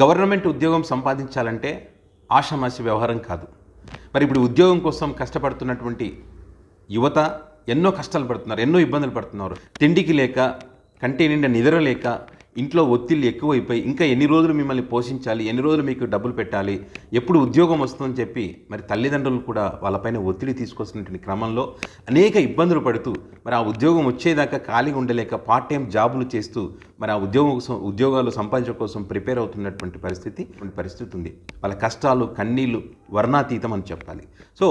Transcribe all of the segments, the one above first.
Government ఉద్యోగం సంపాదించాలంటే ఆషామాషి వ్యవహారం కాదు. మరి ఇప్పుడు ఉద్యోగం కోసం కష్టపడుతున్నటువంటి యువత ఎన్నో కష్టాలు పడుతున్నారు ఎన్నో ఇబ్బందులు పడుతున్నారు. తిండికి లేక కంటి నిండా నిద్ర లేక ఇంట్లో ఒత్తిళ్ళు ఎక్కువైపోయి ఇంకా ఎన్ని రోజులు మిమ్మల్ని పోషించాలి ఎన్ని రోజులు మీకు డబ్బులు పెట్టాలి ఎప్పుడు ఉద్యోగం వస్తుందని చెప్పి మరి తల్లిదండ్రులు కూడా వాళ్ళపైన ఒత్తిడి తీసుకొస్తున్నటువంటి క్రమంలో అనేక ఇబ్బందులు పడుతూ మరి ఆ ఉద్యోగం వచ్చేదాకా ఖాళీగా ఉండలేక పార్ట్ టైం జాబులు చేస్తూ మరి ఆ ఉద్యోగం కోసం ఉద్యోగాలు సంపాదించడం కోసం ప్రిపేర్ అవుతున్నటువంటి పరిస్థితి పరిస్థితి ఉంది. వాళ్ళ కష్టాలు కన్నీళ్ళు వర్ణాతీతం అని చెప్పాలి. సో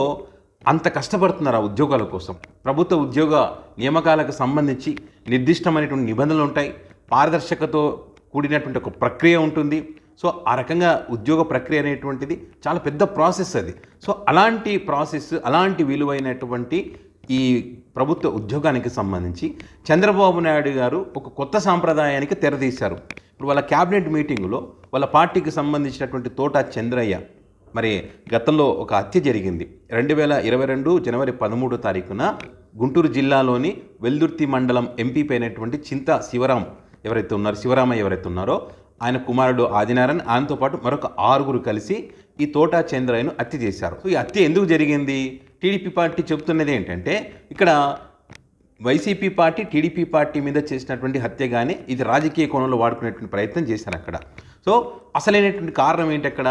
అంత కష్టపడుతున్నారు ఆ ఉద్యోగాల కోసం. ప్రభుత్వ ఉద్యోగ నియామకాలకు సంబంధించి నిర్దిష్టమైనటువంటి నిబంధనలు ఉంటాయి. పారదర్శకతో కూడినటువంటి ఒక ప్రక్రియ ఉంటుంది. సో ఆ రకంగా ఉద్యోగ ప్రక్రియ అనేటువంటిది చాలా పెద్ద ప్రాసెస్ అది. సో అలాంటి ప్రాసెస్ అలాంటి విలువైనటువంటి ఈ ప్రభుత్వ ఉద్యోగానికి సంబంధించి చంద్రబాబు నాయుడు గారు ఒక కొత్త సాంప్రదాయానికి తెరదీశారు. ఇప్పుడు వాళ్ళ క్యాబినెట్ మీటింగులో వాళ్ళ పార్టీకి సంబంధించినటువంటి తోట చంద్రయ్య మరి గతంలో ఒక హత్య జరిగింది. రెండు వేల ఇరవై రెండు జనవరి పదమూడో తారీఖున గుంటూరు జిల్లాలోని వెల్దుర్తి మండలం ఎంపీ అయినటువంటి చింత శివరాం ఎవరైతే ఉన్నారో శివరామయ్య ఎవరైతే ఉన్నారో ఆయన కుమారుడు ఆదినారాయణ ఆయనతో పాటు మరొక ఆరుగురు కలిసి ఈ తోటా చంద్రయ్యను హత్య చేశారు. సో ఈ హత్య ఎందుకు జరిగింది? టీడీపీ పార్టీ చెబుతున్నది ఏంటంటే ఇక్కడ వైసీపీ పార్టీ టీడీపీ పార్టీ మీద చేసినటువంటి హత్య కానీ ఇది రాజకీయ కోణంలో వాడుకునేటువంటి ప్రయత్నం చేశారు అక్కడ. సో అసలైనటువంటి కారణం ఏంటి అక్కడ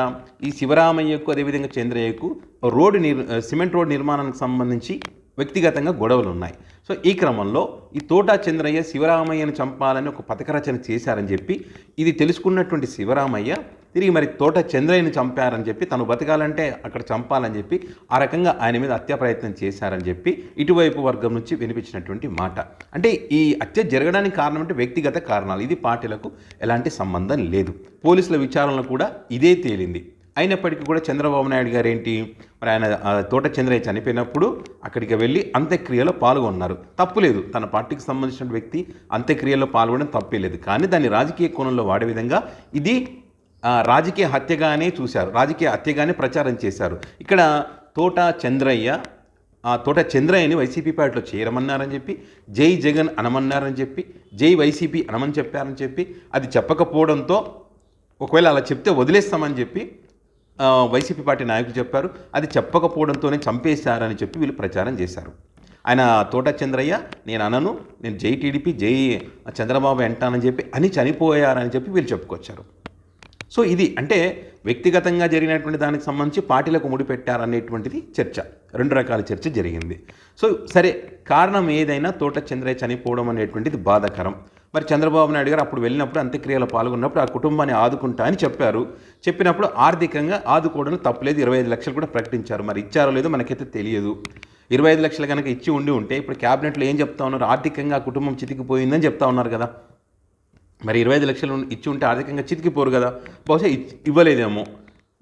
ఈ శివరామయ్యకు అదేవిధంగా చంద్రయ్యకు రోడ్డు నిర్ సిమెంట్ రోడ్ నిర్మాణానికి సంబంధించి వ్యక్తిగతంగా గొడవలు ఉన్నాయి సో ఈ క్రమంలో ఈ తోటా చంద్రయ్య శివరామయ్యను చంపాలని ఒక పథక రచన చేశారని చెప్పి ఇది తెలుసుకున్నటువంటి శివరామయ్య తిరిగి మరి తోట చంద్రయ్యను చంపారని చెప్పి తను బతకాలంటే అక్కడ చంపాలని చెప్పి ఆ రకంగా ఆయన మీద అత్యప్రయత్నం చేశారని చెప్పి ఇటువైపు వర్గం నుంచి వినిపించినటువంటి మాట. అంటే ఈ హత్య జరగడానికి కారణం అంటే వ్యక్తిగత కారణాలు. ఇది పార్టీలకు ఎలాంటి సంబంధం లేదు. పోలీసుల విచారణలో కూడా ఇదే తేలింది. అయినప్పటికీ కూడా చంద్రబాబు నాయుడు గారు ఏంటి మరి ఆయన తోట చంద్రయ్య చనిపోయినప్పుడు అక్కడికి వెళ్ళి అంత్యక్రియలో పాల్గొన్నారు. తప్పులేదు తన పార్టీకి సంబంధించిన వ్యక్తి అంత్యక్రియలో పాల్గొనడం తప్పే లేదు. కానీ దాన్ని రాజకీయ కోణంలో వాడే విధంగా ఇది రాజకీయ హత్యగానే చూశారు. రాజకీయ హత్యగానే ప్రచారం చేశారు. ఇక్కడ తోట చంద్రయ్య ఆ తోట చంద్రయ్యని వైసీపీ పార్టీలో చేరమన్నారని చెప్పి జై జగన్ అనమన్నారని చెప్పి జై వైసీపీ అనమని చెప్పారని చెప్పి అది చెప్పకపోవడంతో ఒకవేళ అలా చెప్తే వదిలేస్తామని చెప్పి వైసీపీ పార్టీ నాయకులు చెప్పారు అది చెప్పకపోవడంతోనే చంపేశారని చెప్పి వీళ్ళు ప్రచారం చేశారు. ఆయన తోట చంద్రయ్య నేను అనను నేను జై టీడీపీ జై చంద్రబాబు అంటానని చెప్పి అని చనిపోయారని చెప్పి వీళ్ళు చెప్పుకొచ్చారు. సో ఇది అంటే వ్యక్తిగతంగా జరిగినటువంటి దానికి సంబంధించి పార్టీలకు ముడిపెట్టారనేటువంటిది చర్చ రెండు రకాల చర్చ జరిగింది. సో సరే కారణం ఏదైనా తోట చంద్రయ్య చనిపోవడం అనేటువంటిది బాధాకరం. మరి చంద్రబాబు నాయుడు గారు అప్పుడు వెళ్ళినప్పుడు అంత్యక్రియలో పాల్గొన్నప్పుడు ఆ కుటుంబాన్ని ఆదుకుంటా అని చెప్పారు. చెప్పినప్పుడు ఆర్థికంగా ఆదుకోవడం తప్పలేదు. ఇరవై ఐదు లక్షలు కూడా ప్రకటించారు. మరి ఇచ్చారో లేదో మనకైతే తెలియదు. ఇరవై ఐదు లక్షలు కనుక ఇచ్చి ఉండి ఉంటే ఇప్పుడు క్యాబినెట్లో ఏం చెప్తా ఉన్నారు? ఆర్థికంగా ఆ కుటుంబం చితికిపోయిందని చెప్తా ఉన్నారు కదా. మరి ఇరవై ఐదు లక్షలు ఇచ్చి ఉంటే ఆర్థికంగా చితికిపోరు కదా. బహుశా ఇవ్వలేదేమో.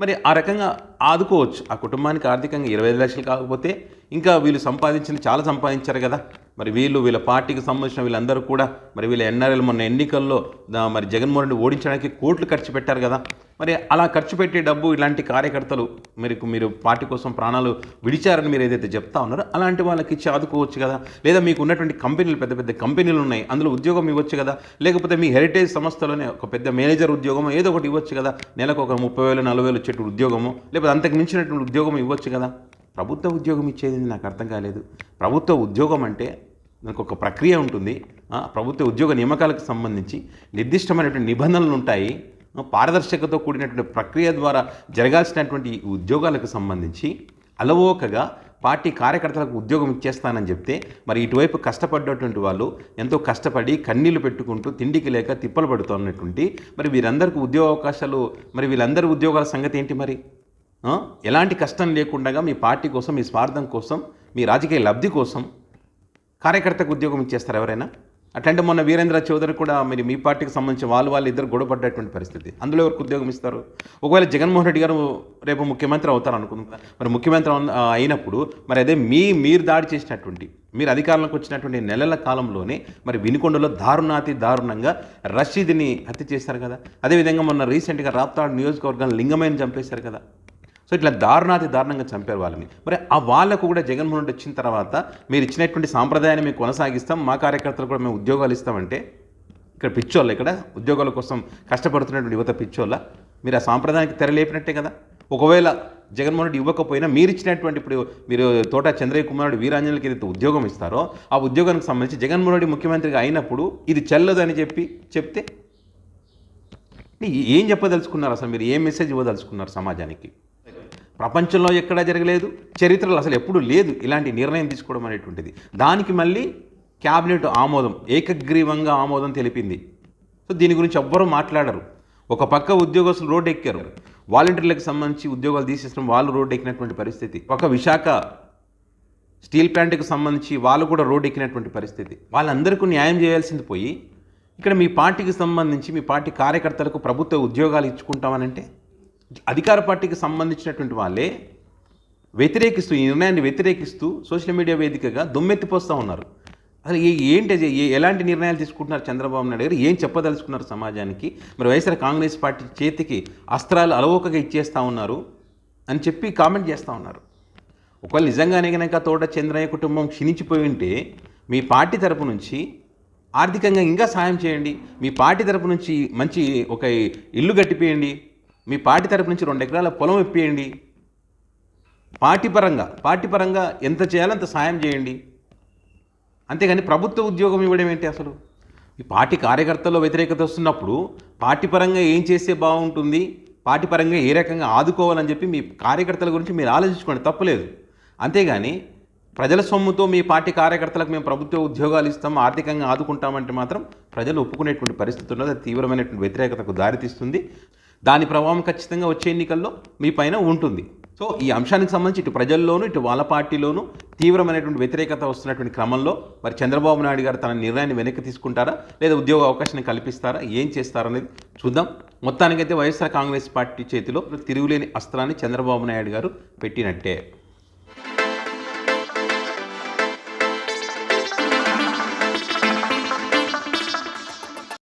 మరి ఆ రకంగా ఆదుకోవచ్చు. ఆ కుటుంబానికి ఆర్థికంగా ఇరవై ఐదు లక్షలు కాకపోతే ఇంకా వీళ్ళు సంపాదించిన చాలా సంపాదించారు కదా. మరి వీళ్ళు వీళ్ళ పార్టీకి సంబంధించిన వీళ్ళందరూ కూడా మరి వీళ్ళ ఎన్ఆర్ఎల్ మొన్న ఎన్నికల్లో దా- మరి జగన్మోహన్ రెడ్డి ఓడించడానికి కోట్లు ఖర్చు పెట్టారు కదా. మరి అలా ఖర్చు పెట్టే డబ్బు ఇలాంటి కార్యకర్తలు మీరు మీరు పార్టీ కోసం ప్రాణాలు విడిచారని మీరు ఏదైతే చెప్తా ఉన్నారో అలాంటి వాళ్ళకి ఇచ్చి ఆదుకోవచ్చు కదా. లేదా మీకు ఉన్నటువంటి కంపెనీలు పెద్ద పెద్ద కంపెనీలు ఉన్నాయి అందులో ఉద్యోగం ఇవ్వచ్చు కదా. లేకపోతే మీ హెరిటేజ్ సంస్థలోనే ఒక పెద్ద మేనేజర్ ఉద్యోగం ఏదో ఒకటి ఇవ్వచ్చు కదా. నెలకు ఒక ముప్పై వేలు నలభై వేలు వచ్చేటు ఉద్యోగము లేకపోతే అంతకు మించినటువంటి ఉద్యోగం ఇవ్వచ్చు కదా. ప్రభుత్వ ఉద్యోగం ఇచ్చేది నాకు అర్థం కాలేదు. ప్రభుత్వ ఉద్యోగం అంటే దానికి ఒక ప్రక్రియ ఉంటుంది. ప్రభుత్వ ఉద్యోగ నియామకాలకు సంబంధించి నిర్దిష్టమైనటువంటి నిబంధనలు ఉంటాయి. పారదర్శకతో కూడినటువంటి ప్రక్రియ ద్వారా జరగాల్సినటువంటి ఉద్యోగాలకు సంబంధించి అలవోకగా పార్టీ కార్యకర్తలకు ఉద్యోగం ఇచ్చేస్తానని చెప్తే మరి ఇటువైపు కష్టపడ్డటువంటి వాళ్ళు ఎంతో కష్టపడి కన్నీళ్ళు పెట్టుకుంటూ తిండికి లేక తిప్పలు పడుతున్నటువంటి మరి వీరందరికీ ఉద్యోగ అవకాశాలు మరి వీళ్ళందరి ఉద్యోగాల సంగతి ఏంటి మరి? ఎలాంటి కష్టం లేకుండా మీ పార్టీ కోసం మీ స్వార్థం కోసం మీ రాజకీయ లబ్ధి కోసం కార్యకర్తకు ఉద్యోగం ఇచ్చేస్తారు ఎవరైనా. అట్లాంటి మొన్న వీరేంద్ర చౌదరి కూడా మరి మీ పార్టీకి సంబంధించి వాళ్ళు వాళ్ళు ఇద్దరు గొడవపడ్డటువంటి పరిస్థితి. అందులో ఎవరికి ఉద్యోగం ఇస్తారు? ఒకవేళ జగన్మోహన్ రెడ్డి గారు రేపు ముఖ్యమంత్రి అవుతారు అనుకుంటున్నారు మరి ముఖ్యమంత్రి అయినప్పుడు మరి అదే మీ మీరు దాడి చేసినటువంటి మీరు అధికారంలోకి వచ్చినటువంటి నెలల కాలంలోనే మరి వినుకొండలో దారుణాతి దారుణంగా రషీద్ని హత్య చేశారు కదా. అదేవిధంగా మొన్న రీసెంట్గా రాప్తాడు నియోజకవర్గం లింగమైన చంపేశారు కదా. సో ఇట్లా దారుణాతి దారుణంగా చంపారు వాళ్ళని. మరి ఆ వాళ్ళకు కూడా జగన్మోహన్ రెడ్డి వచ్చిన తర్వాత మీరు ఇచ్చినటువంటి సాంప్రదాయాన్ని మేము కొనసాగిస్తాం మా కార్యకర్తలు కూడా మేము ఉద్యోగాలు ఇస్తామంటే ఇక్కడ పిచ్చోళ్ళ ఇక్కడ ఉద్యోగాల కోసం కష్టపడుతున్నటువంటి యువత పిచ్చోళ్ళ మీరు ఆ సాంప్రదాయానికి తెరలేపినట్టే కదా? ఒకవేళ జగన్మోహన్ రెడ్డి ఇవ్వకపోయినా మీరు ఇచ్చినటువంటి ఇప్పుడు మీరు తోట చంద్రయ్య కుమారుడు వీరాంజనులకి ఏదైతే ఉద్యోగం ఇస్తారో ఆ ఉద్యోగానికి సంబంధించి జగన్మోహన్ రెడ్డి ముఖ్యమంత్రిగా అయినప్పుడు ఇది చెల్లదని చెప్పి చెప్తే ఏం చెప్పదలుచుకున్నారు అసలు మీరు? ఏం మెసేజ్ ఇవ్వదలుచుకున్నారు సమాజానికి? ప్రపంచంలో ఎక్కడా జరగలేదు చరిత్రలో అసలు ఎప్పుడూ లేదు ఇలాంటి నిర్ణయం తీసుకోవడం అనేటువంటిది. దానికి మళ్ళీ క్యాబినెట్ ఆమోదం ఏకగ్రీవంగా ఆమోదం తెలిపింది. సో దీని గురించి ఎవ్వరూ మాట్లాడరు. ఒక పక్క ఉద్యోగస్తులు రోడ్డు ఎక్కారు వాలంటీర్లకు సంబంధించి ఉద్యోగాలు తీసేసిన వాళ్ళు రోడ్డు ఎక్కినటువంటి పరిస్థితి. ఒక విశాఖ స్టీల్ ప్లాంట్కి సంబంధించి వాళ్ళు కూడా రోడ్డు ఎక్కినటువంటి పరిస్థితి. వాళ్ళందరికీ న్యాయం చేయాల్సింది పోయి ఇక్కడ మీ పార్టీకి సంబంధించి మీ పార్టీ కార్యకర్తలకు ప్రభుత్వ ఉద్యోగాలు ఇచ్చుకుంటామనంటే అధికార పార్టీకి సంబంధించినటువంటి వాళ్ళే వ్యతిరేకిస్తూ ఈ నిర్ణయాన్ని వ్యతిరేకిస్తూ సోషల్ మీడియా వేదికగా దుమ్మెత్తిపోస్తూ ఉన్నారు. అసలు ఏంటి అది? ఏ- ఎలాంటి నిర్ణయాలు తీసుకుంటున్నారు చంద్రబాబు నాయుడు గారు? ఏం చెప్పదలుచుకున్నారు సమాజానికి? మరి వైఎస్ఆర్ కాంగ్రెస్ పార్టీ చేతికి అస్త్రాలు అలవోకగా ఇచ్చేస్తూ ఉన్నారు అని చెప్పి కామెంట్ చేస్తూ ఉన్నారు. ఒకవేళ నిజంగానే కనుక తోట చంద్రయ్య కుటుంబం క్షీణించిపోయి ఉంటే మీ పార్టీ తరపు నుంచి ఆర్థికంగా ఇంకా సాయం చేయండి. మీ పార్టీ తరపు నుంచి మంచి ఒక ఇల్లు కట్టిపోయండి. మీ పార్టీ తరపు నుంచి రెండు ఎకరాల పొలం ఇప్పేయండి. పార్టీ పరంగా పార్టీ పరంగా ఎంత చేయాలో అంత సాయం చేయండి. అంతేగాని ప్రభుత్వ ఉద్యోగం ఇవ్వడం ఏంటి అసలు? ఈ పార్టీ కార్యకర్తల్లో వ్యతిరేకత వస్తున్నప్పుడు పార్టీ పరంగా ఏం చేస్తే బాగుంటుంది? పార్టీ పరంగా ఏ రకంగా ఆదుకోవాలని చెప్పి మీ కార్యకర్తల గురించి మీరు ఆలోచించుకోండి తప్పులేదు. అంతేగాని ప్రజల సొమ్ముతో మీ పార్టీ కార్యకర్తలకు మేము ప్రభుత్వ ఉద్యోగాలు ఇస్తాం ఆర్థికంగా ఆదుకుంటామంటే మాత్రం ప్రజలు ఒప్పుకునేటువంటి పరిస్థితి ఉన్నది తీవ్రమైనటువంటి వ్యతిరేకతకు దారితీస్తుంది. దాని ప్రభావం ఖచ్చితంగా వచ్చే ఎన్నికల్లో మీ పైన ఉంటుంది. సో ఈ అంశానికి సంబంధించి ఇటు ప్రజల్లోనూ ఇటు వాళ్ళ పార్టీలోనూ తీవ్రమైనటువంటి వ్యతిరేకత వస్తున్నటువంటి క్రమంలో మరి చంద్రబాబు నాయుడు గారు తన నిర్ణయాన్ని వెనక్కి తీసుకుంటారా? లేదా ఉద్యోగ అవకాశాన్ని కల్పిస్తారా? ఏం చేస్తారనేది చూద్దాం. మొత్తానికైతే వైఎస్ఆర్ కాంగ్రెస్ పార్టీ చేతిలో తిరుగులేని అస్త్రాన్ని చంద్రబాబు నాయుడు గారు పెట్టినట్టే.